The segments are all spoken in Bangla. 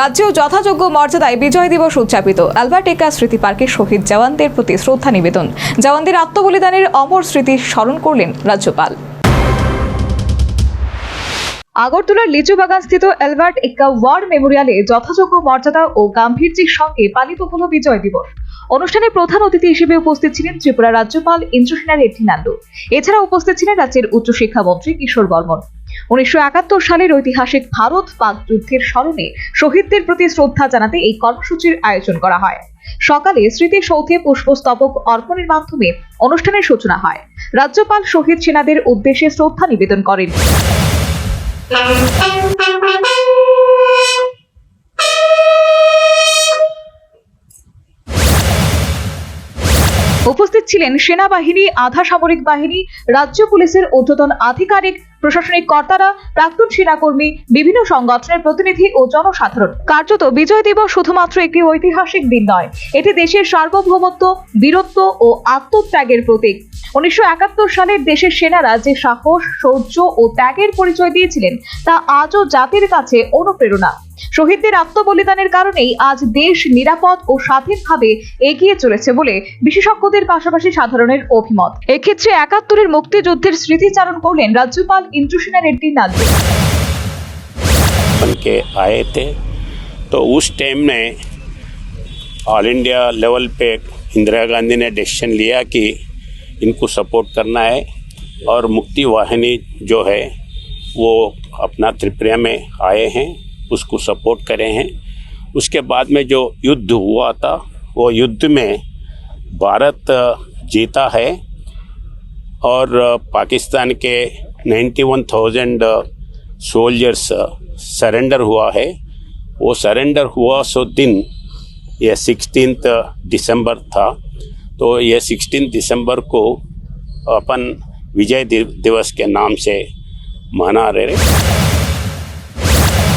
রাজ্যেও যথাযোগ্য মর্যাদায় বিজয় দিবস উদযাপিত। অ্যালবার্ট একা স্মৃতি পার্কে শহীদ জওয়ানদের প্রতি শ্রদ্ধা নিবেদন। জওয়ানদের আত্মবলিদানের অমর স্মৃতি স্মরণ করলেন রাজ্যপাল। আগরতলার লিচুবাগান স্থিত অ্যালবার্ট এক্কা ওয়ার মেমোরিয়ালে যথাযোগ্য মর্যাদা ও গাম্ভীর্যের সঙ্গে পালিত হল বিজয় দিবস। অনুষ্ঠানে প্রধান অতিথি হিসেবে উপস্থিত ছিলেন ত্রিপুরা রাজ্যপাল ইন্দ্রসেনা রেড্ডি নান্ডু। এছাড়া উপস্থিত ছিলেন রাজ্যের উচ্চশিক্ষামন্ত্রী কিশোর বর্মন। উনিশশো একাত্তর সালের ঐতিহাসিক ভারত পাক যুদ্ধের স্মরণে শহীদদের প্রতি শ্রদ্ধা জানাতে এই কর্মসূচির আয়োজন করা হয়। সকালে স্মৃতিসৌধে পুষ্পস্তবক অর্পণের মাধ্যমে অনুষ্ঠানের সূচনা হয়। রাজ্যপাল শহীদ সেনাদের উদ্দেশ্যে শ্রদ্ধা নিবেদন করেন। উপস্থিত ছিলেন সেনাবাহিনী, আধা সামরিক বাহিনী, রাজ্য পুলিশের ঊর্ধ্বতন আধিকারিক প্রশাসনিক কর্তারা, প্রাক্তন সেনাকর্মী, বিভিন্ন সংগঠনের প্রতিনিধি ও জনসাধারণ। কার্যত বিজয় দিবস শুধুমাত্র একটি ঐতিহাসিক দিন নয়, এটি দেশের সার্বভৌমত্ব, বীরত্ব ও আত্মত্যাগের প্রতীক। উনিশশো একাত্তর সালের দেশের সেনারা যে সাহস, শৌর্য ও ত্যাগের পরিচয় দিয়েছিলেন, তা আজও জাতির কাছে অনুপ্রেরণা। শহীদদের আত্মবলিদানের কারণেই আজ দেশ নিরাপদ ও স্বাধীনভাবে এগিয়ে চলেছে বলে বিশেষজ্ঞদের পাশাপাশি সাধারণের অভিমত। এক্ষেত্রে একাত্তরের মুক্তিযুদ্ধের স্মৃতিচারণ করলেন রাজ্যপাল बहुत ना बन के आए थे तो उस टाइम ने ऑल इंडिया लेवल पे इंदिरा गांधी ने डिसीज़न लिया कि इनको सपोर्ट करना है और मुक्ति वाहिनी जो है, वो अपना त्रिपुरा में आए हैं, उसको सपोर्ट करे हैं। उसके बाद में जो युद्ध हुआ था, वो युद्ध में भारत जीता है और पाकिस्तान के 91,000 सोल्जर्स सरेंडर हुआ है वो सरेंडर हुआ सो दिन ये सिक्सटीन दिसंबर था तो ये सिक्सटीन दिसंबर को अपन विजय दिव- दिवस के नाम से मना रहे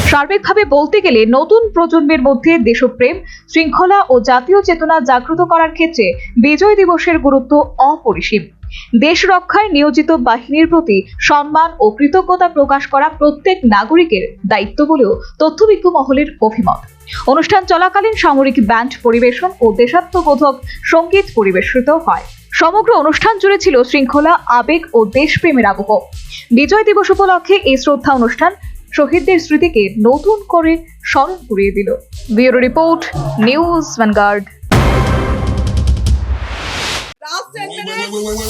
সার্বিকভাবে বলতে গেলে নতুন প্রজন্মের মধ্যে দেশপ্রেম শৃঙ্খলা ও জাতীয় চেতনা জাগ্রত করার ক্ষেত্রে বিজয় দিবসের গুরুত্ব অপরিসীম দেশ রক্ষায় নিয়োজিত বাহিনীর প্রতি সম্মান ও কৃতজ্ঞতা প্রকাশ করা প্রত্যেক নাগরিকের দায়িত্ব বলেও তথ্যবিজ্ঞ মহলের অভিমত। অনুষ্ঠান চলাকালীন সামরিক ব্যান্ড পরিবেশন ও দেশাত্মবোধক সংগীত পরিবেশিত হয়। সমগ্র অনুষ্ঠান জুড়ে ছিল শৃঙ্খলা, আবেগ ও দেশপ্রেমের আবহ। বিজয় দিবস উপলক্ষে এই শ্রদ্ধা অনুষ্ঠান শহীদদের স্মৃতিকে নতুন করে স্মরণ করিয়ে দিল। Bureau report, News Vanguard. Last 10 minutes.